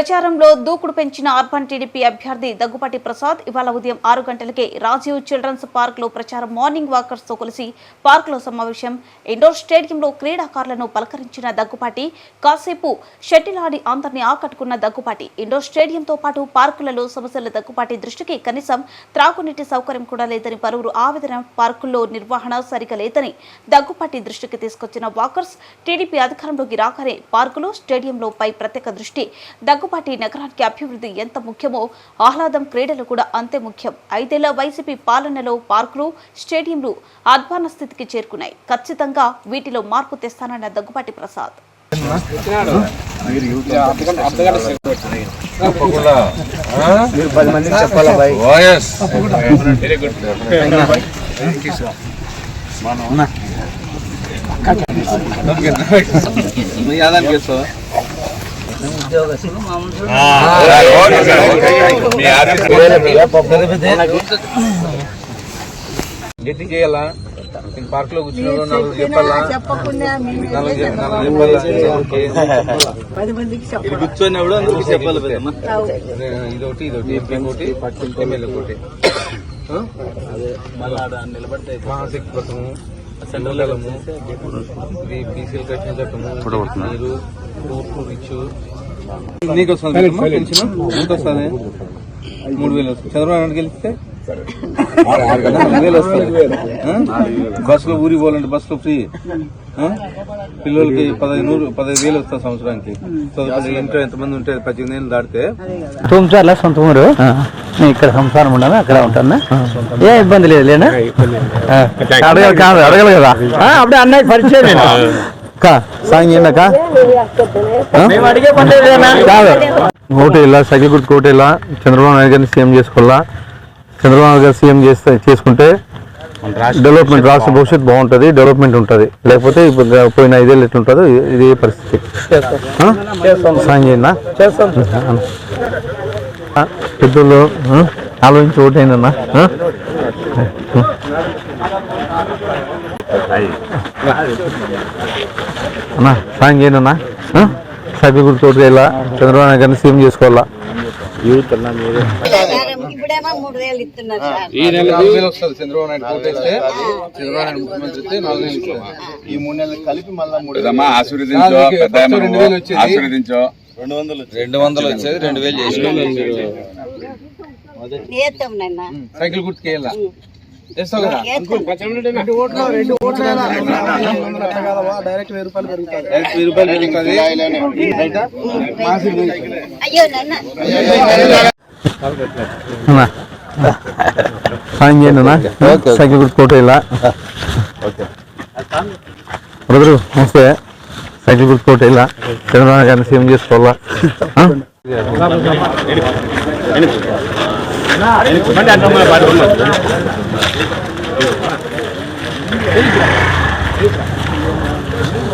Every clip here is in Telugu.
ప్రచారంలో దూకుడు పెంచిన అర్బన్ టీడీపీ అభ్యర్థి దగ్గుపాటి ప్రసాద్ ఇవాళ ఉదయం ఆరు గంటలకే రాజీవ్ చిల్డ్రన్స్ పార్క్లో ప్రచారం మార్నింగ్ వాకర్స్తో కలిసి పార్క్లో సమావేశం. ఇండోర్ స్టేడియంలో క్రీడాకారులను పలకరించిన దగ్గుపాటి కాసేపు షటిల్ ఆడి అందరినీ ఆకట్టుకున్న దగ్గుపాటి ఇండోర్ స్టేడియంతో పాటు పార్కులలో సమస్యల దగ్గుపాటి దృష్టికి కనీసం త్రాగునీటి సౌకర్యం కూడా లేదని పలువురు ఆవేదన పార్కుల్లో నిర్వహణ సరిగా లేదని దగ్గుపాటి దృష్టికి తీసుకొచ్చిన వాకర్స్ టీడీపీ అధికారంలోకి రాగానే పార్కులు స్టేడియంలో పై ప్రత్యేక దృష్టి దగ్గు దగ్గుపాటి నగరానికి అభివృద్ధి ఎంత ముఖ్యమో ఆహ్లాదం క్రీడలు కూడా అంతే ముఖ్యం. ఐదేళ్ళ వైసీపీ పాలనలో పార్కులు స్టేడియంలు అధ్వాన స్థితికి చేరుకున్నాయి. ఖచ్చితంగా వీటిలో మార్పు తెస్తానన్న దగ్గుపాటి ప్రసాద్. తప్పకుండా. వాయస్ గట్టి చేయాలా? పార్క్లో కూర్చున్న నలుగురు చెప్పాలా? చెప్పకుండా మేము నలుగురు చెప్- నలుగురు చెప్పాలా? ఓకే. పది మందికి చెప్పాలి? కూర్చొని అందరికి చెప్పాలి. ఇదొకటి ఇదొకటి ఎంపీ ఒకటి ఎమ్మెల్యే ఒకటి? మానసిక పథకము సండలము ఇది బీసీలు కట్టిన చట్టము నీరు తూర్పు రిచ్ నీకు వస్తుంది ఎంత వస్తుంది మూడు వేలు వస్తుంది చంద్రబాబు నాయుడు గెలిస్తే? బస్సులో ఊరి పోవాలంటే బస్సులో ఫ్రీ? పిల్లలకి పదహైదు నూరు పదహైదు వేలు వస్తుంది సంవత్సరానికి. ఇంట్లో ఎంతమంది ఉంటే పద్దెనిమిది ఏళ్ళు దాటితే? తుమ్చార్ల సొంత ఊరు? నేను ఇక్కడ సంసారం ఉండను అక్కడ ఉంటాను ఏ ఇబ్బంది లేదు లేనా? ఆ, అడగాలి కాదు అడగాలి కదా? అప్పుడే అన్నయ్య పరిచయం అక్క సాయం చేయండి అక్క? కాదు ఓటేలా సైకిల్ గుర్తు ఓటేలా చంద్రబాబు నాయుడు గారిని సీఎం చేసుకోవాలా? చంద్రబాబు నాయుడు గారు సీఎం చేస్తే చేసుకుంటే డెవలప్మెంట్ రాష్ట్ర భవిష్యత్తు బాగుంటుంది డెవలప్మెంట్ ఉంటుంది. లేకపోతే ఇప్పుడు పోయిన ఐదేళ్ళు ఎట్లుంటుందో ఇది- ఇదే పరిస్థితి? సాయం చేయండి పెద్దలు ఆలోచించి ఓటైందన్నా అన్నా సాయం చేయండి అన్నా సభ్య గుర్తు ఇలా చంద్రబాబు నాయుడు గారిని సీఎం చేసుకోవాలా? ఇప్పుడేమో మూడు వేలు ఇస్తున్నారు సార్. ఈ నెల నాలుగు వేలు వస్తుంది చంద్రబాబు నాయుడు కోటేస్తే చంద్రబాబు నాయుడు ముఖ్యమంత్రి అయితే నాలుగు వేలు ఇస్తుంది. ఈ మూడు నెలలు కలిపి మళ్ళా మూడు పెద్దమ్మా ఆశీర్వదించో నాలుగు వేలు, పెద్ద ఫస్ట్ రెండు వేలు వచ్చేది. ఆశీర్వదించో. రెండు వందలు రెండు వందలు వచ్చేది రెండు వేలు సైకిల్ గుర్తుకేయాలా? డైరెక్ట్ వెయ్యి రూపాయలు పెరుగుతాయి. డైరెక్ట్ వెయ్యి రూపాయలు పెరుగుతుంది సైకిల్ గుర్తు కోట ఇలా. చంద్రబాబు నాయుడు గారిని సీఎం చేసుకోవాలా? ఆ?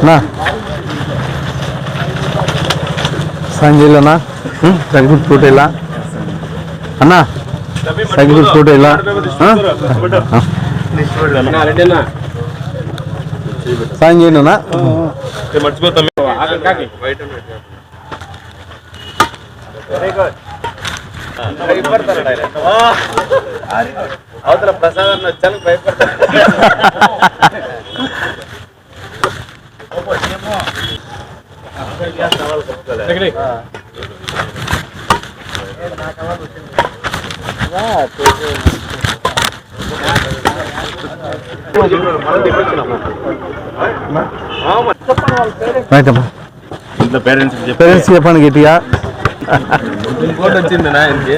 అన్నా? సాయం చేయాలన్నా సైకిల్ గుర్తు కోట ఇలా అన్నా సైకిల్ గుర్తు కోట ఇలా ఆ? ఆ. సాయం చేయండి అన్నా అవతల ప్రసాదం వచ్చాను భయపడతాను రైట్ అమ్మా పేరెంట్స్ చెప్పండి గట్టిగా ఇంకోటి వచ్చింది నా ఇంకే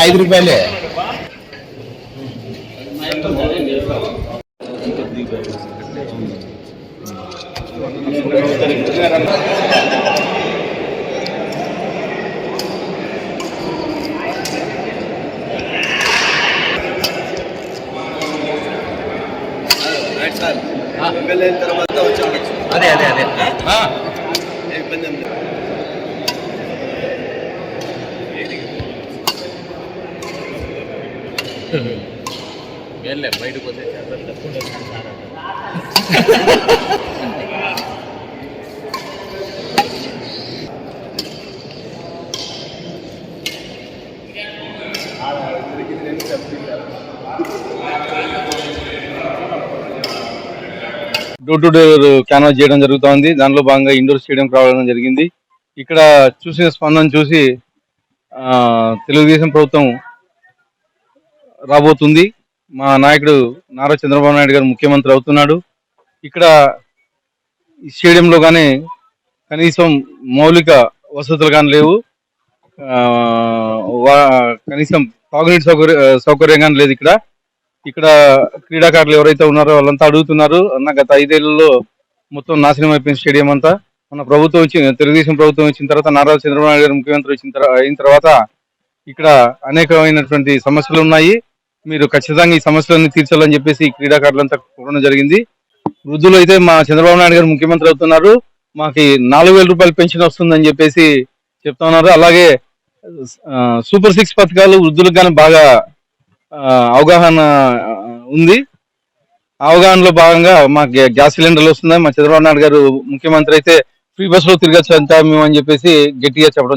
ఐదు రూపాయలే ఇంకే ఎక్కించి ఇంకెత్తేమో ఐదు రూపాయలే అదే అదే అదే డోర్ టు డోర్ క్యాన్వాస్ చేయడం జరుగుతోంది. దానిలో భాగంగా ఇండోర్ స్టేడియం రావడం జరిగింది. ఇక్కడ చూసిన స్పందన చూసి తెలుగుదేశం ప్రభుత్వం రాబోతుంది. మా నాయకుడు నారా చంద్రబాబు నాయుడు గారు ముఖ్యమంత్రి అవుతున్నాడు. ఇక్కడ ఈ స్టేడియంలో కానీ కనీసం మౌలిక వసతులు కానీ లేవు. వా- కనీసం తాగునీటి సౌకర్య సౌకర్యం కానీ లేదు ఇక్కడ. ఇక్కడ క్రీడాకారులు ఎవరైతే ఉన్నారో వాళ్ళంతా అడుగుతున్నారు. అన్న గత ఐదేళ్ళలో మొత్తం నాశనం అయిపోయింది స్టేడియం అంతా. మన ప్రభుత్వం వచ్చి తెలుగుదేశం ప్రభుత్వం వచ్చిన తర్వాత నారా చంద్రబాబు నాయుడు గారు ముఖ్యమంత్రి వచ్చిన అయిన తర్వాత ఇక్కడ అనేకమైనటువంటి సమస్యలు ఉన్నాయి. మీరు ఖచ్చితంగా ఈ సమస్యలన్నీ తీర్చాలని చెప్పేసి క్రీడాకారులంతా కోరడం జరిగింది. వృద్ధులు అయితే మా చంద్రబాబు నాయుడు గారు ముఖ్యమంత్రి అవుతున్నారు. మాకు నాలుగు వేల రూపాయలు పెన్షన్ వస్తుందని చెప్పేసి చెప్తా ఉన్నారు. అలాగే సూపర్ సిక్స్ పథకాలు వృద్ధులకు కానీ బాగా అవగాహన ఉంది. అవగాహనలో భాగంగా మాకు గ్యాస్ సిలిండర్లు వస్తున్నాయి మా చంద్రబాబు నాయుడు గారు ముఖ్యమంత్రి అయితే ఫ్రీ బస్లో తిరగచ్చు అంతా మేము అని చెప్పేసి గట్టిగా చెప్పడం జరుగుతుంది.